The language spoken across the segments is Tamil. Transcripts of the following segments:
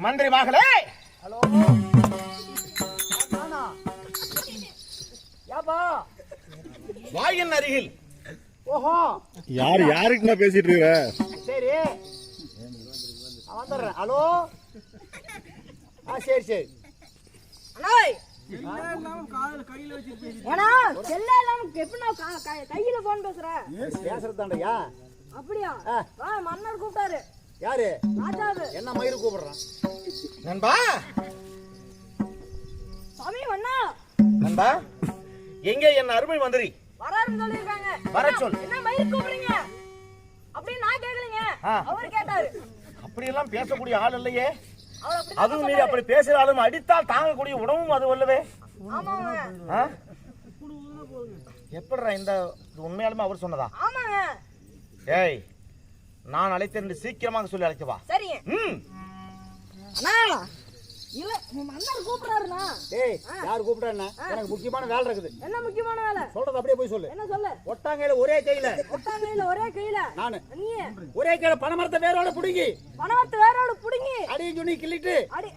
மந்திரி மகளே! ஹலோ? நானா? வாயின் அருகில். ஓஹோ. யார் யாருக்குண்ணா பேசிட்டு இருக்கிற சரி. நான் வந்துடுறேன். ஹலோ? ஆ சரி சரி. அண்ணாய் ஏன்னா செல்ல இல்லாம எப்படி நான் கா- கா- கையில போன் பேசுறேன் பேசுறது தாண்டையா அப்படியா? மன்னர் கூப்பிட்டாரு. யாரு? என்ன மயிறு கூப்பிடுறான் நண்பா? சாமி அண்ணா நண்பா எங்கே என் அருமை மந்திரி? வராருன்னு சொல்லியிருக்காங்க. வர சொல். என்ன மயிர் கூப்பிடுறீங்க? அப்படின்னு நான் கேட்கலைங்க ஆ. அவர் கேட்டாரு. அப்படியெல்லாம் பேசக்கூடிய ஆள் இல்லையே. அப்படி அதுவும் மீறி அப்படி பேசுறாலும் அடித்தால் தாங்கக்கூடிய உணவும் அது ஆ? எப்படிடா இந்த உண்மையாலுமே அவர் சொன்னதா? ஏய் நான் அழைத்தேன் சீக்கிரமாக சொல்லி அழைக்கவா? சரிங்க. ம். அண்ணா இல்ல உன் மன்னர் கூப்பிடுறாருண்ணா. டேய் யார் கூப்பிடுறா எனக்கு முக்கியமான வேலை இருக்குது. என்ன முக்கியமான வேலை? சொல்றது அப்படியே போய் சொல்லு. என்ன சொல்லு? ஒட்டாங்கையில ஒரே கையில. ஒட்டாங்கையில ஒரே கையில? நானு. நீ ஒரே கையில பனைமரத்தை வேரோட புடுங்கி. பணவத்து வேறோட புடுங்கி. அடியும் துணி கிள்ளிட்டு அடி?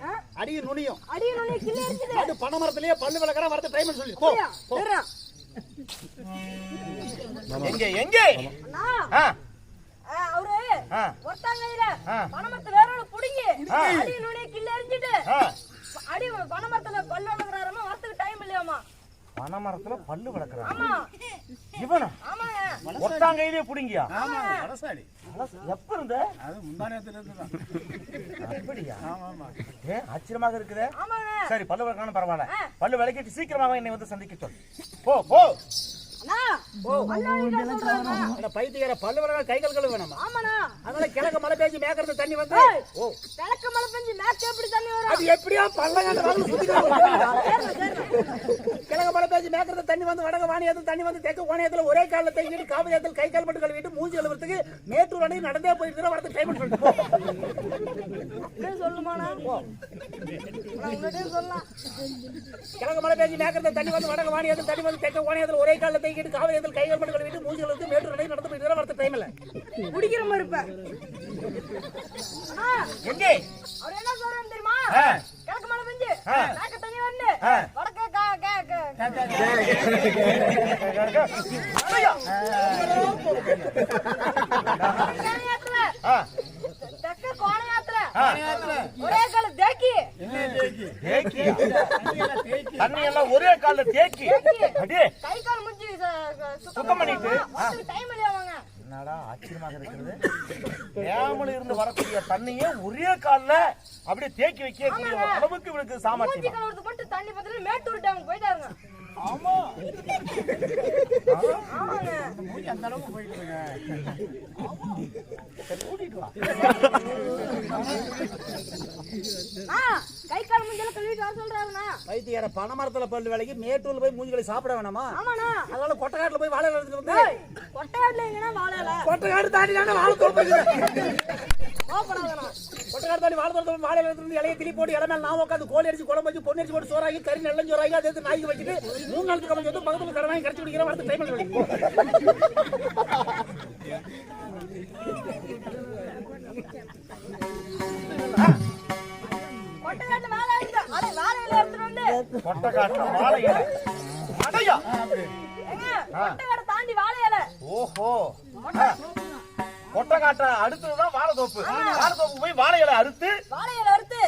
அடியும் நுனியும். அடி நுனி கிள்ளி இருக்குது அது பனைமரத்திலேயே பல்லு விளக்கற வரத டைம் சொல்லி. போ? போ. எங்கே எங்கே? அண்ணா. ஆ. பணமரத்து வேறோட புடுங்கி. அடி நுனி கிள்ளி எரிஞ்சிட்டு அடி பணமரத்துல பல்லு வளர்க்குறாரமா? வரத்துக்கு டைம் இல்லையாமா? பனைமரத்துல பல்லு வளர்க்குறான் ஆமா. இவனா? ஒட்டாங்கையிலே புடிங்கியா? மனசாடி எப்ப இருந்த? அது முந்தானத்துல இருந்து தான். அப்படியா? ஏ ஆச்சரியமாக இருக்குதே. ஆமாங்க. சரி பல்லு விளக்கான பரவாயில்ல. பல்லு விளக்கிட்டு சீக்கிரமாக என்னை வந்து சந்திக்க சொல். போ போ. பைத்தியக்கார பல்லு விளக்க கை கால் கழுவு வேணாமா? அதனால கிழக்கு மழை பேஞ்சு மேக்கறது தண்ணி வந்து. ஓ. கிழக்கு மழை பெஞ்சு மேற்கு எப்படி தண்ணி வரும்? அது எப்படியோ வந்து சரிண்ணா. கிழக்கு மழை பேஞ்சு மேக்கறது தண்ணி வந்து வடக்கு வாணியத்தில் தண்ணி வந்து தெற்கு வாணியத்தில் ஒரே காலில் தங்கிட்டு காவியத்தில் கை கால் மட்டும் கழுவிட்டு மூஞ்சி கழுவுறதுக்கு மேட்டூர் அணை நடந்தே போயிட்டு வரது டைம் சொல்லுமாண்ணா. கிழக்கு மழை பேஞ்சு மேக்கறது தண்ணி வந்து வடக்கு வாணியத்தில் தண்ணி வந்து தெற்கு வாணியத்தில் ஒரே காலில் தங்கிட்டு காவியத்தில் கை கால் மட்டும் கழுவிட்டு மூஞ்சி கழுவுறதுக்கு மேட்டூர் அணை நடந்து போயிட்டு வரது டைம் இல்லை குடிக்கிற மாதிரி இருப்பேன் அண்ணா எங்கே அவர் என்ன சொல்றாரு தெரியுமா. கிழக்கு மழை பெஞ்சு. மேற்கு தண்ணி வந்து. வடக்கு. கோணையாத்துல. ஒரே கால தேக்கி? தண்ணி எல்லாம் ஒரே தேக்கி அடே கை கால் முடிஞ்சு சுத்தம் பண்ணிட்டு, என்னடா ஆச்சரியமாக இருக்கிறது? ஏமல இருந்து வரக்கூடிய தண்ணியே ஒரே கால்ல அப்படியே தேக்கி வைக்கக்கூடிய ஒரு அளவுக்கு இவனுக்கு சாமர்த்தியம்? தண்ணி பத்திரம் மேட்டூர் டேம் போயிட்டாருங்க. ஆமா. ஆமாங்க அந்த அளவுக்கு போயிட்டு கை கால் முடிஞ்சல கழுவிட்டு வர சொல்றாருண்ணா. பைத்தியக்கார பனைமரத்துல பல்லு வேலைக்கு மேட்டூர்ல போய் மூஞ்சி கழுவி சாப்பிட வேணாமா? ஆமாண்ணா. அதனால கொட்டைக்காட்டுல போய் வாழை எடுத்துட்டு வந்து ஏய், கொட்டையாட்டுல எங்கன்னா வாழல கொட்டைக்காடு தாண்டி தானே வாழை தாண்டி வாழை தோப்பு வாழை எடுத்துட்டு இலையை கிளி போட்டு இலை மேல நான் உட்காந்து கோழி அடிச்சு குழம்பு வச்சு பொண்ணு அடிச்சு போட்டு சோறாகி கறி நல்ல சோறாகி அதை எடுத்து நாய்க்கு வச்சுட்டு மூணு நாளுக்கு கம்மி வந்து பக்கத்துல கடை வாங்கி கடிச்சு குடிக்கிற வரது டைம் வாழையில தாண்டி ஓஹோ. கொட்டை காட்டுற அடுத்ததுதான் வாழைத்தோப்பு வாழைத்தோப்பு போய் வாழை இலை அறுத்து வாழை இலை அறுத்து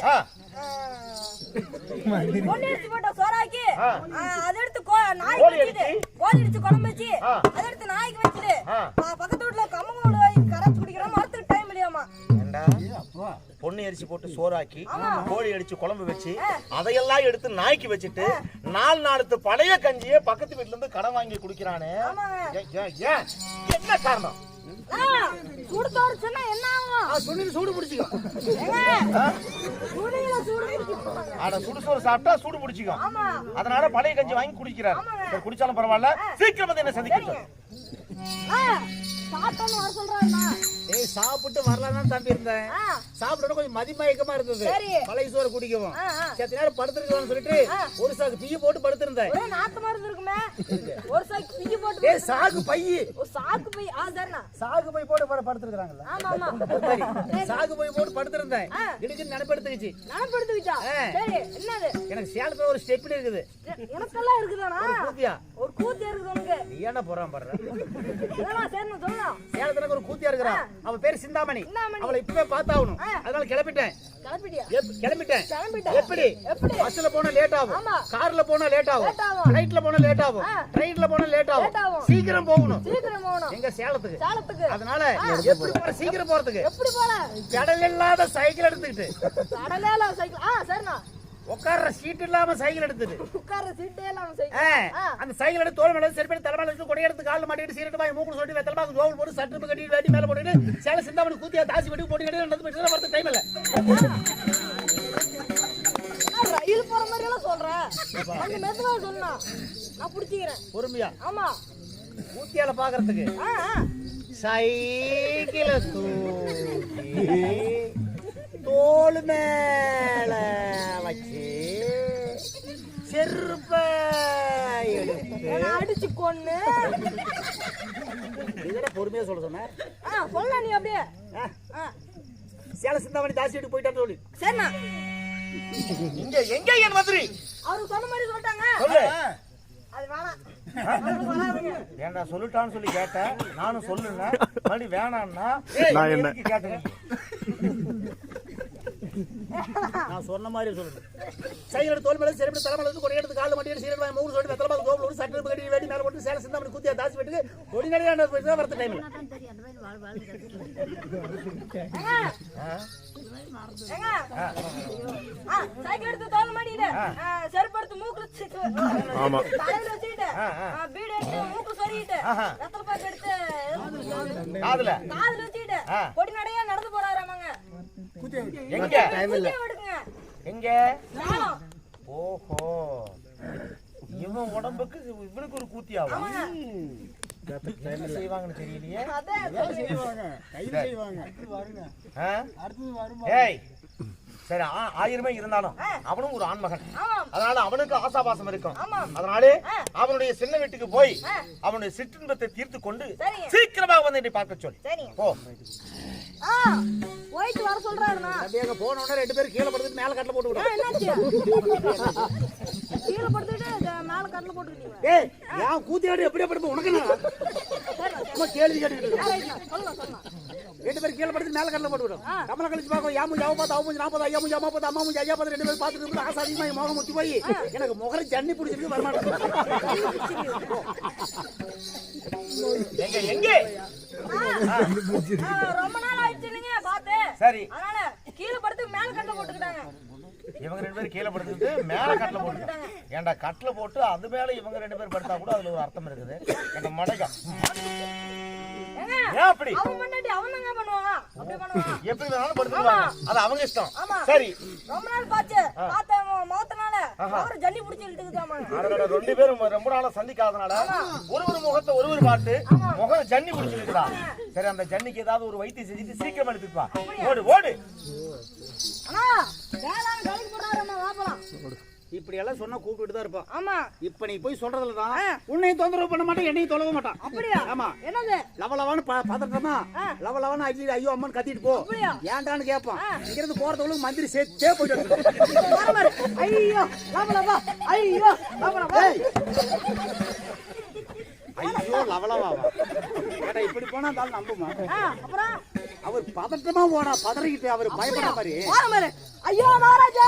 பொண்ணு அடிச்சு போட்ட சோறாக்கி அதை எடுத்து நாய்க்கு கோழி வச்சுட்டு? கோழி அடிச்சு குழம்பு வச்சு. அதை எடுத்து நாய்க்கு வச்சுட்டு பக்கத்து வீட்டுல கம்மங்கூடு கரைச்சு குடிக்கிறோம் மரத்துக்கு டைம் இல்லையாமா? பொண்ணு அரிசி போட்டு சோறாக்கி கோழி அடிச்சு குழம்பு வச்சு அதையெல்லாம் எடுத்து நாய்க்கு வச்சுட்டு நாலு நாளுத்து பழைய கஞ்சியே பக்கத்து வீட்டுல இருந்து கடன் வாங்கி குடிக்கிறானே? என்ன காரணம்? ஆ, சுடு தோறுச்சுன்னா என்ன ஆகும்? சூடு பிடிச்சிக்கோ. துணியில சூடு சாப்பிட்டா சூடு பிடிச்சிக்கும் அதனால பழைய கஞ்சி வாங்கி குடிக்கிறார். குடிச்சாலும் பரவாயில்ல. சீக்கிரம் வந்து என்ன சந்திக்க ஏய் சாப்பிட்டு வரலாம் தம்பி இருந்தேன். சாப்பிட்டு கொஞ்சம் மதிமயக்கமா இருந்தது. பழைய சோறு குடிக்கவும். சரி நேரம் படுத்துருக்கலாம்னு சொல்லிட்டு ஒரு சாக்கு பீய போட்டு படுத்திருந்தேன். ஒரே நாத்து மருந்து இருக்குமே ஒரு நாளைக்கு பிய்ய போட்டு ஏய் சாகு பையி. சாக்கு பை ஆ சரிண்ணா. சாகு பை போட்டு படு- படுத்திருக்காங்கல்ல சாகு பை போட்டு படுத்திருந்தேன். இடுக்கு ஆ. சரி என்னது? எனக்கு சேலத்துல ஒரு ஸ்டெப்னி இருக்குது. உனக்கெல்லாம் இருக்குதானா? கூத்தியா? ஒரு கூத்து இருக்குது உனக்கு? நீ என்ன போறான் சொல்லலாம் சேலத்துல ஒரு கூத்தியா இருக்கிறான். அவ பேர் சிந்தாமணி. அவளை இப்பவே பார்த்தாகணும். அதனால எப்- கிளம்பிட்டேன். எப்படி? எப்படி? பஸ்ல போனா லேட் ஆகும். கார்ல போனா லேட் ஆகும். ஃளைட்ல போனா லேட் ஆகும். ட்ரெயின்ல போனா லேட் ஆகும். சீக்கிரம் போகணும். சீக்கிரம் போகணும். எங்க சேலத்துக்கு. சேலத்துக்கு. அதனால எப்படி போற சீக்கிரம் போறதுக்கு? எப்படி போல? கடல் இல்லாத சைக்கிள் எடுத்துக்கிட்டு. கடலேல சைக்கிள் ஆ சரிண்ணா. உட்கார்ற சீட் இல்லாம சைக்கிள் எடுத்துட்டு. உட்கார்ற சீட்டே இல்லாம சைக்கிள். அந்த சைக்கிள் எடுத்து தோல் மேல சரி பண்ணி தலைமையில கொடை எடுத்து கால்ல மாட்டிட்டு சீரட்டு வாங்கி மூக்கு சொல்லி வெத்தலை ஜோவல் போட்டு சட்டு கட்டி வேட்டி மேல போட்டுட்டு சேலை சிந்தாமணி கூத்தியா தாசி வெட்டி போட்டு கட்டி நடந்து போயிட்டு வரது டைம் இல்ல நான் ரயில் போற மாதிரி எல்லாம் சொல்றேன் அந்த மெதுவா சொல்லலாம் நான் புடிச்சுக்கிறேன். பொறுமையா? ஆமா. கூத்தியால பாக்குறதுக்கு. ஆ ஆ. சைக்கிள தூக்கி தோல் மேல வச்சு செருப்ப அடிச்சு கொன்னு. இதெல்லாம் பொறுமையா சொல்ல சொன்ன? ஆ சொல்ல நீ அப்படியே. ஆ, ஆ. சேலை சிந்தாமணி தாசி எடுத்து போயிட்டான்னு சொல்லி. சரிண்ணா. இங்க எங்க என் மந்திரி? அவரு சொன்ன மாதிரி சொல்லிட்டாங்க சொல்லு அது வேணாம் அவருக்கு வராதுங்க. ஏன்டா சொல்லிட்டான்னு சொல்லி கேட்டேன் நானும் சொல்லுங்க மறுபடி வேணான்னா நான் என்ன? கேட்டேன் நான் சொன்ன மாதிரி சொல்லுங்க சைக்கிள் எடுத்து தோல் மேல செருப்பு தலைமையில இருந்து கொடை எடுத்து கால்ல மாட்டி சீரட் வாங்கி மூணு சொல்லி வெத்தலை பாக்கு ஜோவல் போட்டு சட்டு கட்டி வேட்டி மேல போட்டு சேலை சிந்தாமணி கூத்தியா தாசி வெட்டுக்கு கொடி நடையா போயிட்டு வரது டைம்ல ஏங்க ஆ சைக்கிள் எடுத்து தோல் மாட்டிட்டு செருப்பு எடுத்து சி- ஆமா. தலையில வச்சுக்கிட்டு ஆ, பீடி எடுத்து மூக்கு சொருகிட்டு ரத்தல பாக்கு எடுத்து காதுல. காதுல வச்சுக்கிட்டு ஆ. பொடி நடையா நடந்து போறாராமாங்க. எங்க? குதிரை விடுங்க எங்க? ஓஹோ. இவன் உடம்புக்கு இவனுக்கு ஒரு கூத்தியாகும் என்ன செய்வாங்கன்னு தெரியலையே. சரி ஆயிரமே இருந்தாலும் அவனும் ஒரு ஆண்மகன். அதனால அவனுக்கு ஆசாபாசம் இருக்கும். அதனாலே அவனுடைய சின்ன வீட்டுக்கு போய் அவனுடைய சிற்றின்பத்தை தீர்த்து கொண்டு. சீக்கிரமாக வந்து என்னை பார்க்க சொல் சரிங்க. போ. போயிட்டு வர சொல்றாருண்ணா. அப்படியே அங்க போன உடனே ரெண்டு பேரும் கீழே படுத்துட்டு மேல கட்டில போட்டு ஆ, விடும் என்னாச்சு? கீழே படுத்துட்டு மேல கட்டில போட்டுக்கிட்டீங்க. ஏய் ஏன் கூத்தியாடு எப்படியே படுப்ப? உனக்கு என்ன? கேள்வி கேட்டுக்கிட்டு. சொல்லலாம் சொல்லலாம் ரெண்டு பேரும் கீழே படுத்து மேல கட்டில போட்டு விடும் கமல கழிச்சு பார்க்கும் யாமு யாவ பார்த்து அவன் நாற்பது ஐயா மூஞ்சி அம்மா பார்த்து அம்மா மூஞ்சி ஐயா பார்த்து ரெண்டு பேரும் பார்த்துட்டு இருந்து ஆசை அதிகமாக முகம் முத்தி போய் எனக்கு முகர ஜன்னி பிடிச்சிருக்கு வரமாட்டேன் எங்க எங்கே? ரொம்ப நாள் ஆயிடுச்சு இல்லைங்க பார்த்து. சரி. அதனால கீழே படுத்து மேல கட்டில போட்டுக்கிட்டாங்க. இவங்க ரெண்டு பேரும் கீழே படுத்துக்கிட்டு மேல கட்டில போட்டு ஏன்டா கட்டில போட்டு அது மேல இவங்க ரெண்டு பேரும் படுத்தா கூட அதுல ஒரு அர்த்தம் இருக்குது. மடகம் ஏங்க ஏன் அப்படி? அவன் பண்ணாட்டி அவன் தாங்க பண்ணுவான். அப்படி பண்ணுவான். எப்படி வேணாலும் அது அவங்க இஷ்டம். ஆமா. சரி. ரொம்ப நாள் பார்த்து பார்த்த முகத்தினால அவரு ஜல்லி பிடிச்சி ரெண்டு பேரும் ரொம்ப நாளா சந்திக்காதனால ஒரு ஒரு முகத்தை ஒரு ஒரு பாட்டு முகம் ஜன்னி பிடிச்சிருக்குதா சரி அந்த ஜன்னிக்கு ஏதாவது ஒரு வைத்தியம் செஞ்சுட்டு சீக்கிரம் எடுத்துப்பா ஓடு ஓடு. அண்ணா வேளாண் கலைக்கு போறாருமா வாப்பலாம் இப்படி எல்லாம் சொன்னா கூப்பிட்டு தான் இருப்பான். ஆமா. இப்ப நீ போய் சொல்றதுல தான் உன்னையும் தொந்தரவு பண்ண மாட்டேன் என்னையும் தொலைவ மாட்டான். அப்படியா? ஆமா. என்னது? லவ லவன்னு பாத்துட்டோமா லவ லவன்னு அஜி ஐயோ அம்மன் கத்திட்டு போ? ஏன்டான்னு கேட்பான் இங்க இருந்து போறதுக்குள்ள மந்திரி சேர்த்தே போயிட்டு. ஐயோ லாபலவா ஐயோ ஏய். ஐயோ லவலவாவா? கேட்டா இப்படி போனா ஆள் நம்புமா? அப்புறம்? அவர் பதட்டமா போனா பதறிக்கிட்டு அவர் பயப்பட மாதிரி ஐயோ மகாராஜா!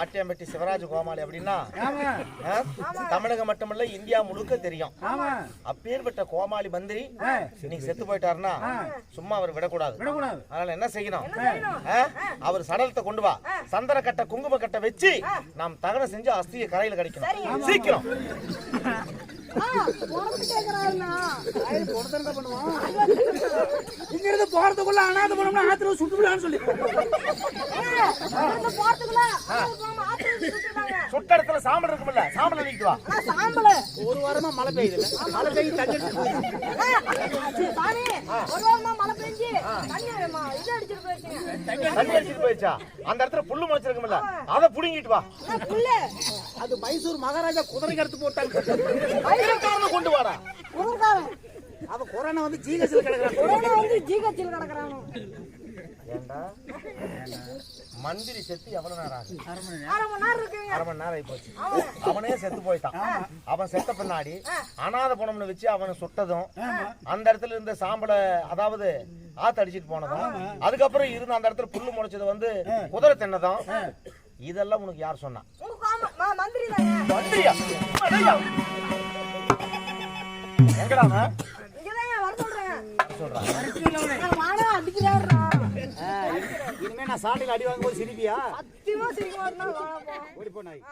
ஆட்டியம்பட்டி சிவராஜ கோமாளி அப்படின்னா தமிழகம் மட்டுமல்ல இந்தியா முழுக்க தெரியும். அப்பேற்பட்ட கோமாளி மந்திரி இன்னைக்கு செத்து போயிட்டாருன்னா சும்மா அவர் விடக்கூடாது. அதனால என்ன செய்யணும்? அவர் சடலத்தை கொண்டு வா. சந்தன கட்டை குங்கும கட்டை வச்சு நாம் தகனம் செஞ்சு அஸ்திய கரையில கடிக்கணும். சீக்கிரம். இங்க இருந்து போறதுக்குள்ள அனாத பண்ணோம்னா சொல்லி. ஆத்துல அடிச்சு சுட்டுட்டாங்க. சுட்ட இடத்துல சாம்பல் இருக்கும்ல சாம்பல் அடிக்கிட்டு வா. ஆனா சாம்பலு. ஒரு வாரமா மழை பெய்யுது மழை பெய்யும் தண்ணி ஒரு வாரமா மழை பெஞ்சு தண்ணி இது அடிச்சிட்டு. தண்ணி அந்த இடத்துல புல்லு முளைச்சிருக்கும்ல அதை புடுங்கிட்டு வா. புல்லு. அது மைசூர் மகாராஜா குதிரை கடத்து போட்டாங்க. வயசுக்காரனை கொண்டு வாடா. குதிர்காரன். அவ கொரோனா வந்து ஜீகசில் கிடக்குறாங்க கொரோனா வந்து ஜிஹெச்சில் கிடக்குறானு. ஏண்டா? மந்திரி செத்து எவ்வளவு நேரம் ஆகுது? அரை மணி நேரம். இருக்குங்க. அரை மணி நேரம் ஆகி போச்சு அவனே செத்து போயிட்டான். அவன் செத்த பின்னாடி அனாதை பணம்னு வச்சு அவனை சுட்டதும் அந்த இடத்துல இருந்த சாம்பலை அதாவது ஆத்து அடிச்சிட்டு போனதும் அதுக்கப்புறம் இருந்த அந்த இடத்துல புல்லு முளைச்சது வந்து குதிரை தின்னதும் இதெல்லாம் உனக்கு யார் சொன்னா. மந்திரியா? இனிமே நான் சாட்டையில் அடி வாங்கும்போது சிரிப்பியா. ஓடி போனாய்.